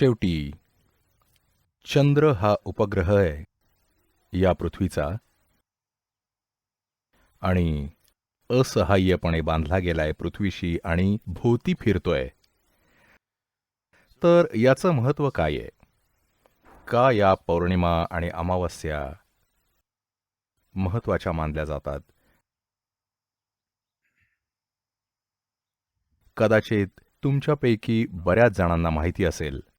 शेवटी चंद्र हा उपग्रह आहे या पृथ्वीचा आणि असहाय्यपणे बांधला गेलाय पृथ्वीशी आणि भोवती फिरतोय. तर याचं महत्त्व काय आहे? का या पौर्णिमा आणि अमावस्या महत्त्वाच्या मानल्या जातात? कदाचित तुमच्यापैकी बऱ्याच जणांना माहिती असेल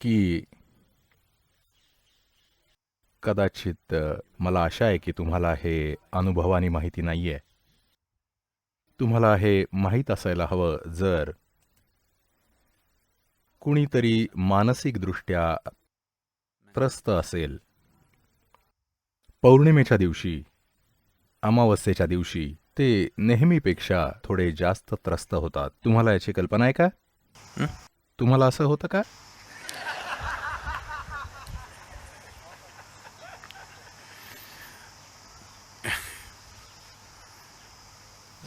की कदाचित मला आशा आहे की तुम्हाला हे अनुभवानी माहिती नाही आहे तुम्हाला हे माहीत असायला हवं जर कुणीतरी मानसिकदृष्ट्या त्रस्त असेल. पौर्णिमेच्या दिवशी अमावस्येच्या दिवशी ते नेहमीपेक्षा थोडे जास्त त्रस्त होतात. तुम्हाला याची कल्पना आहे का? तुम्हाला असं होतं का?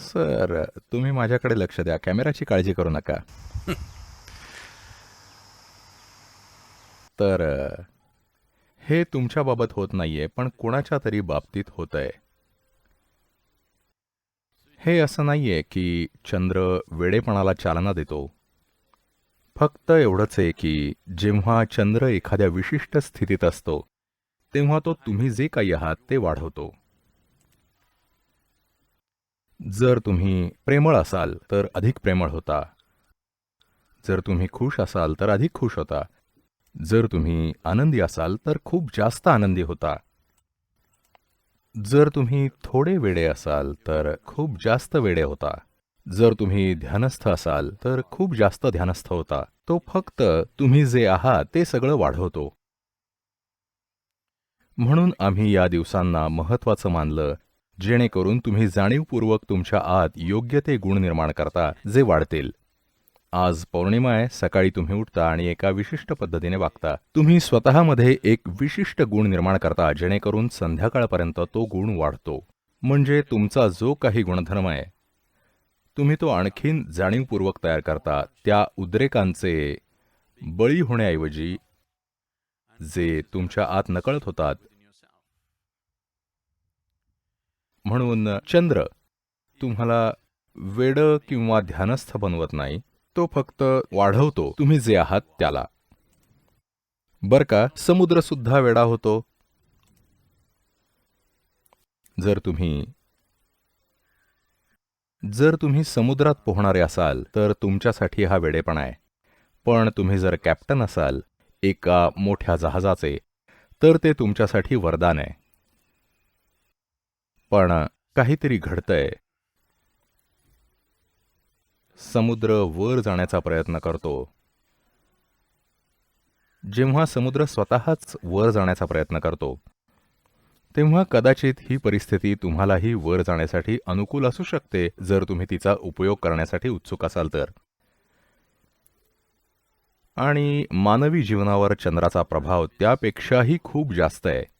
सर तुम्ही माझ्याकडे लक्ष द्या. कॅमेराची काळजी करू नका. तर हे हे तुमच्याबाबत होत नाहीये पण कोणाच्या तरी बाबतीत होतंय. हे असं नाहीये की चंद्र वेडेपणाला चालना देतो. फक्त एवढंच आहे की जेव्हा चंद्र एखाद्या विशिष्ट स्थितीत असतो तेव्हा तो तुम्ही जे काही आहात ते वाढवतो. जर तुम्ही प्रेमळ असाल तर अधिक प्रेमळ होता. जर तुम्ही खुश असाल तर अधिक खुश होता. जर तुम्ही आनंदी असाल तर खूप जास्त आनंदी होता. जर तुम्ही थोडे वेडे असाल तर खूप जास्त वेडे होता. जर तुम्ही ध्यानस्थ असाल तर खूप जास्त ध्यानस्थ होता. तो फक्त तुम्ही जे आहात ते सगळं वाढवतो. म्हणून आम्ही या दिवसांना महत्त्वाचं मानलं जेणेकरून तुम्ही जाणीवपूर्वक तुमच्या आत योग्य ते गुण निर्माण करता जे वाढतील. आज पौर्णिमा आहे सकाळी तुम्ही उठता आणि एका विशिष्ट पद्धतीने वागता. तुम्ही स्वतःमध्ये एक विशिष्ट गुण निर्माण करता जेणेकरून संध्याकाळपर्यंत तो गुण वाढतो. म्हणजे तुमचा जो काही गुणधर्म आहे तुम्ही तो आणखीन जाणीवपूर्वक तयार करता. त्या उद्रेकांचे बळी होण्याऐवजी जे तुमच्या आत नकळत होतात म्हणून चंद्र तुम्हाला वेड किंवा ध्यानस्थ बनवत नाही तो फक्त वाढवतो. तुम्ही जे आहात त्याला. बर का समुद्र सुद्धा वेडा होतो. जर तुम्ही जर तुम्ही समुद्रात पोहणारे असाल तर तुमच्यासाठी हा वेडेपणा आहे. पण तुम्ही जर कॅप्टन असाल एका मोठ्या जहाजाचे तर ते तुमच्यासाठी वरदान आहे. पण काहीतरी घडतंय. समुद्र वर जाण्याचा प्रयत्न करतो. जेव्हा समुद्र स्वतःच वर जाण्याचा प्रयत्न करतो तेव्हा कदाचित ही परिस्थिती तुम्हालाही वर जाण्यासाठी अनुकूल असू शकते जर तुम्ही तिचा उपयोग करण्यासाठी उत्सुक असाल तर. आणि मानवी जीवनावर चंद्राचा प्रभाव त्यापेक्षाही खूप जास्त आहे.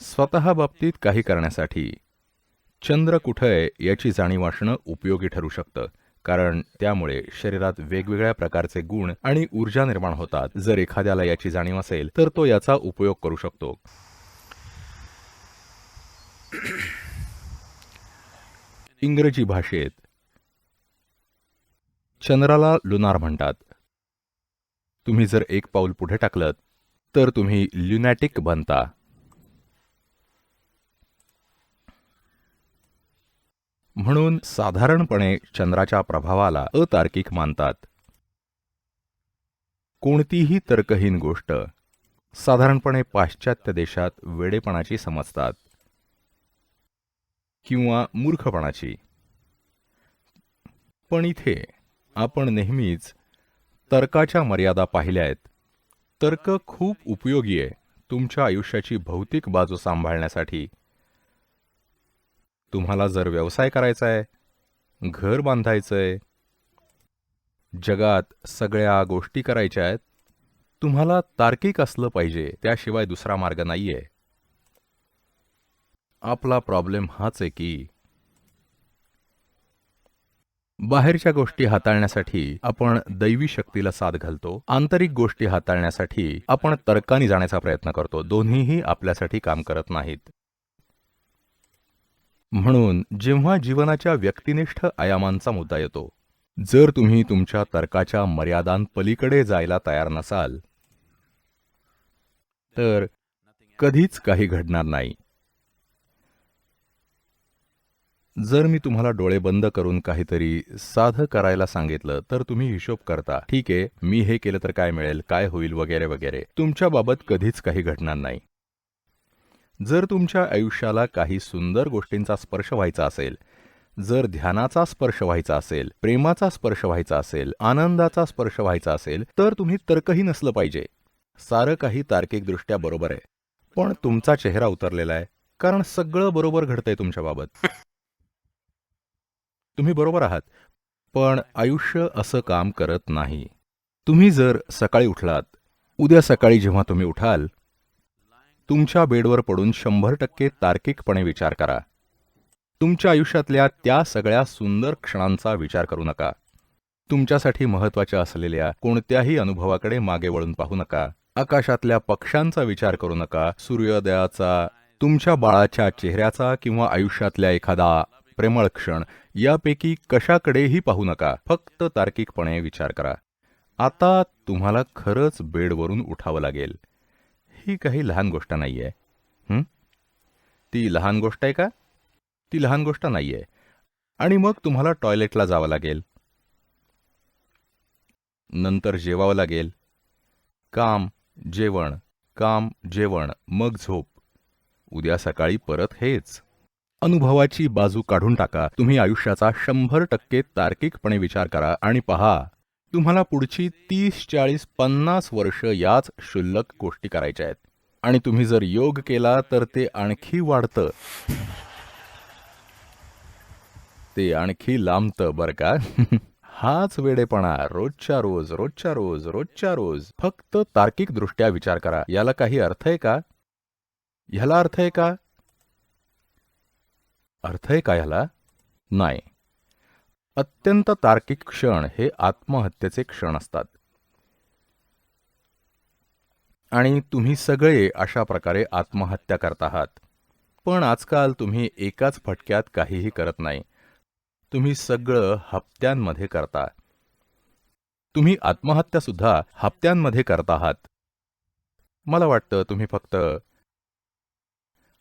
स्वतः बाबतीत काही करण्यासाठी. चंद्र कुठं आहे याची जाणीव असणं उपयोगी ठरू शकतं कारण त्यामुळे शरीरात वेगवेगळ्या प्रकारचे गुण आणि ऊर्जा निर्माण होतात. जर एखाद्याला याची जाणीव असेल तर तो याचा उपयोग करू शकतो. इंग्रजी भाषेत चंद्राला लुनार म्हणतात. तुम्ही जर एक पाऊल पुढे टाकलं तर तुम्ही ल्युनॅटिक बनता. म्हणून साधारणपणे चंद्राच्या प्रभावाला अतार्किक मानतात. कोणतीही तर्कहीन गोष्ट साधारणपणे पाश्चात्य देशात वेडेपणाची समजतात किंवा मूर्खपणाची. पण इथे आपण नेहमीच तर्काच्या मर्यादा पाहिल्या आहेत. तर्क खूप उपयोगी आहे तुमच्या आयुष्याची भौतिक बाजू सांभाळण्यासाठी. तुम्हाला जर व्यवसाय करायचा आहे घर बांधायचं आहे जगात सगळ्या गोष्टी करायच्या आहेत तुम्हाला तार्किक असलं पाहिजे त्याशिवाय दुसरा मार्ग नाहीये. आपला प्रॉब्लेम हाच आहे की बाहेरच्या गोष्टी हाताळण्यासाठी आपण दैवी शक्तीला साथ घालतो आंतरिक गोष्टी हाताळण्यासाठी आपण तर्काने जाण्याचा प्रयत्न करतो दोन्हीही आपल्यासाठी काम करत नाहीत. म्हणून जेव्हा जीवनाच्या व्यक्तिनिष्ठ आयामांचा मुद्दा येतो जर तुम्ही तुमच्या तर्काच्या मर्यादांपलीकडे जायला तयार नसाल तर कधीच काही घडणार नाही. जर मी तुम्हाला डोळे बंद करून काहीतरी साधं करायला सांगितलं तर तुम्ही हिशोब करता ठीक आहे मी हे केलं तर काय मिळेल काय होईल वगैरे वगैरे. तुमच्याबाबत कधीच काही घडणार नाही. जर तुमच्या आयुष्याला काही सुंदर गोष्टींचा स्पर्श व्हायचा असेल जर ध्यानाचा स्पर्श व्हायचा असेल प्रेमाचा स्पर्श व्हायचा असेल आनंदाचा स्पर्श व्हायचा असेल तर तुम्ही तर्कही नसलं पाहिजे. सारं काही तार्किकदृष्ट्या बरोबर आहे. पण तुमचा चेहरा उतरलेला आहे कारण सगळं बरोबर घडतंय तुमच्याबाबत. तुम्ही बरोबर आहात पण आयुष्य असं काम करत नाही. तुम्ही जर सकाळी उठलात उद्या सकाळी जेव्हा तुम्ही उठाल तुमच्या बेडवर पडून शंभर टक्के तार्किकपणे विचार करा. तुमच्या आयुष्यातल्या त्या सगळ्या सुंदर क्षणांचा विचार करू नका. तुमच्यासाठी महत्त्वाच्या असलेल्या कोणत्याही अनुभवाकडे मागे वळून पाहू नका. आकाशातल्या पक्ष्यांचा विचार करू नका. सूर्योदयाचा तुमच्या बाळाच्या चेहऱ्याचा किंवा आयुष्यातल्या एखादा प्रेमळ क्षण यापैकी कशाकडेही पाहू नका. फक्त तार्किकपणे विचार करा. आता तुम्हाला खरंच बेडवरून उठावं लागेल. ही काही लहान गोष्ट नाहीये. आहे ती लहान गोष्ट आहे का? ती लहान गोष्ट नाहीये. आणि मग तुम्हाला टॉयलेटला जावं लागेल. नंतर जेवावं लागेल. काम जेवण काम जेवण मग झोप. उद्या सकाळी परत हेच. अनुभवाची बाजू काढून टाका. तुम्ही आयुष्याचा शंभर टक्के तार्किकपणे विचार करा आणि पहा. तुम्हाला पुढची तीस चाळीस पन्नास वर्ष याच क्षुल्लक गोष्टी करायच्या आहेत. आणि तुम्ही जर योग केला तर ते आणखी वाढतं. ते आणखी लांबतं बरं का? हाच वेडेपणा. रोजच्या रोज रोजच्या रोज रोजच्या रोज. फक्त तार्किकदृष्ट्या विचार करा. याला काही अर्थ आहे का? ह्याला अर्थ आहे का? अर्थ आहे का ह्याला? नाही. अत्यंत तार्किक क्षण हे आत्महत्येचे क्षण असतात. आणि तुम्ही सगळे अशा प्रकारे आत्महत्या करत आहात. पण आजकाल तुम्ही एकाच फटक्यात काहीही करत नाही. तुम्ही सगळं हप्त्यांमध्ये करता. तुम्ही आत्महत्या सुद्धा हप्त्यांमध्ये करत आहात. मला वाटतं तुम्ही फक्त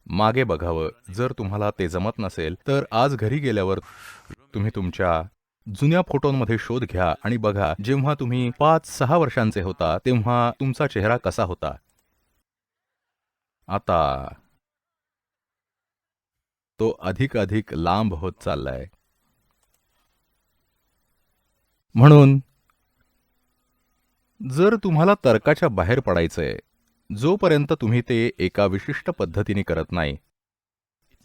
मागे बघावं. जर तुम्हाला ते जमत नसेल तर आज घरी गेल्यावर तुम्ही तुमच्या जुन्या फोटोंमध्ये शोध घ्या आणि बघा जेव्हा तुम्ही पाच सहा वर्षांचे होता तेव्हा तुमचा चेहरा कसा होता? आता तो अधिक अधिक लांब होत चाललाय. म्हणून जर तुम्हाला तर्काच्या बाहेर पडायचंय जोपर्यंत तुम्ही ते एका विशिष्ट पद्धतीने करत नाही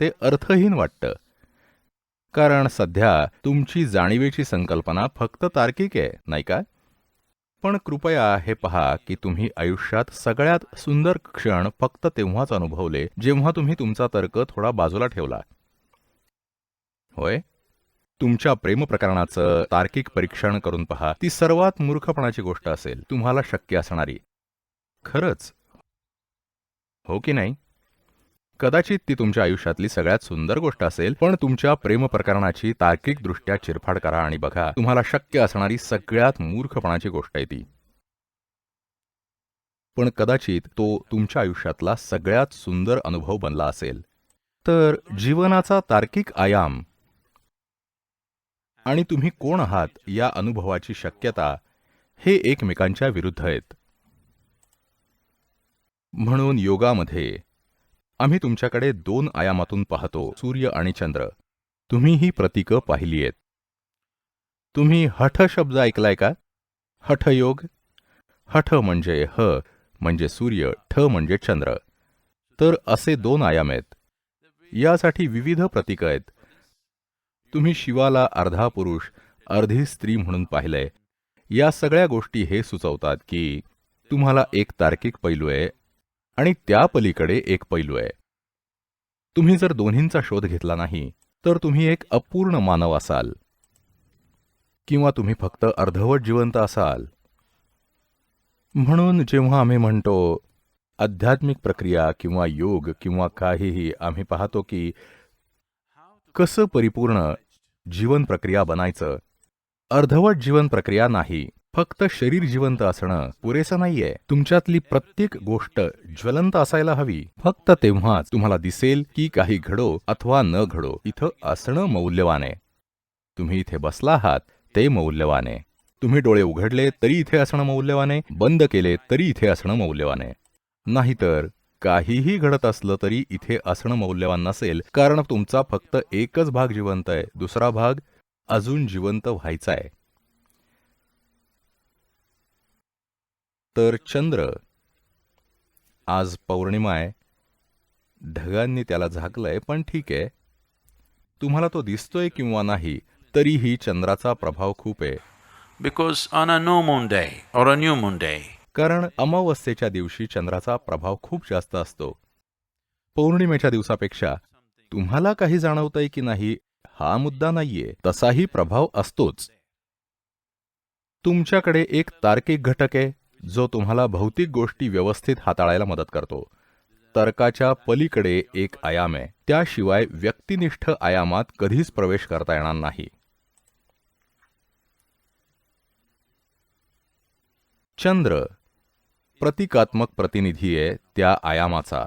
ते अर्थहीन वाटतं. कारण सध्या तुमची जाणीवेची संकल्पना फक्त तार्किक आहे नाही का? पण कृपया हे पहा की तुम्ही आयुष्यात सगळ्यात सुंदर क्षण फक्त तेव्हाच अनुभवले जेव्हा तुम्ही तुमचा तर्क थोडा बाजूला ठेवला. होय? तुमच्या प्रेम प्रकरणाचं तार्किक परीक्षण करून पहा. ती सर्वात मूर्खपणाची गोष्ट असेल. तुम्हाला शक्य असणारी. खरंच हो की नाही? कदाचित ती तुमच्या आयुष्यातली सगळ्यात सुंदर गोष्ट असेल पण तुमच्या प्रेम प्रकरणाची तार्किकदृष्ट्या चिरफाड करा आणि बघा तुम्हाला शक्य असणारी सगळ्यात मूर्खपणाची गोष्ट आहे ती. पण कदाचित तो तुमच्या आयुष्यातला सगळ्यात सुंदर अनुभव बनला असेल. तर जीवनाचा तार्किक आयाम. आणि तुम्ही कोण आहात या अनुभवाची शक्यता हे एकमेकांच्या विरुद्ध आहेत. म्हणून योगामध्ये आम्ही तुमच्याकडे दोन आयामातून पाहतो सूर्य आणि चंद्र. तुम्ही ही प्रतीकं पाहिली आहेत. तुम्ही हठ शब्द ऐकलाय का? हठ योग? हठ म्हणजे ह म्हणजे सूर्य ठ म्हणजे चंद्र. तर असे दोन आयाम आहेत. यासाठी विविध प्रतीकं आहेत. तुम्ही शिवाला अर्धा पुरुष अर्धी स्त्री म्हणून पाहिलंय. या सगळ्या गोष्टी हे सुचवतात की तुम्हाला एक तार्किक पैलू आहे आणि त्या पलीकडे एक पैलू आहे. तुम्ही जर दोन्हींचा शोध घेतला नाही तर तुम्ही एक अपूर्ण मानव असाल. किंवा तुम्ही फक्त अर्धवट जिवंत असाल. म्हणून जेव्हा आम्ही म्हणतो आध्यात्मिक प्रक्रिया किंवा योग किंवा काहीही आम्ही पाहतो की कसं परिपूर्ण जीवन प्रक्रिया बनायचं अर्धवट जीवन प्रक्रिया नाही फक्त शरीर जिवंत असणं पुरेसं नाहीये. तुमच्यातली प्रत्येक गोष्ट ज्वलंत असायला हवी. फक्त तेव्हाच तुम्हाला दिसेल की काही घडो अथवा न घडो इथं असणं मौल्यवान. आहे तुम्ही इथे बसला आहात ते मौल्यवान. आहे तुम्ही डोळे उघडले तरी इथे असणं मौल्यवान. आहे बंद केले तरी इथे असणं मौल्यवान. आहे नाहीतर काहीही घडत असलं तरी इथे असणं मौल्यवान नसेल कारण तुमचा फक्त एकच भाग जिवंत आहे दुसरा भाग अजून जिवंत व्हायचा आहे तर चंद्र. आज पौर्णिमा आहे. ढगांनी त्याला झाकलंय पण ठीक आहे. तुम्हाला तो दिसतोय किंवा नाही तरीही चंद्राचा प्रभाव खूप आहे. Because on a no moon day or a new moon day, कारण अमावस्येच्या दिवशी चंद्राचा प्रभाव खूप जास्त असतो. पौर्णिमेच्या दिवसापेक्षा तुम्हाला काही जाणवतंय की नाही हा मुद्दा नाहीये. तसाही प्रभाव असतोच. तुमच्याकडे एक तार्किक घटक आहे. जो तुम्हाला भौतिक गोष्टी व्यवस्थित हाताळायला मदत करतो. तर्काच्या पलीकडे एक आयाम आहे. त्याशिवाय व्यक्तिनिष्ठ आयामात कधीच प्रवेश करता येणार नाही. चंद्र प्रतिकात्मक प्रतिनिधी आहे त्या आयामाचा.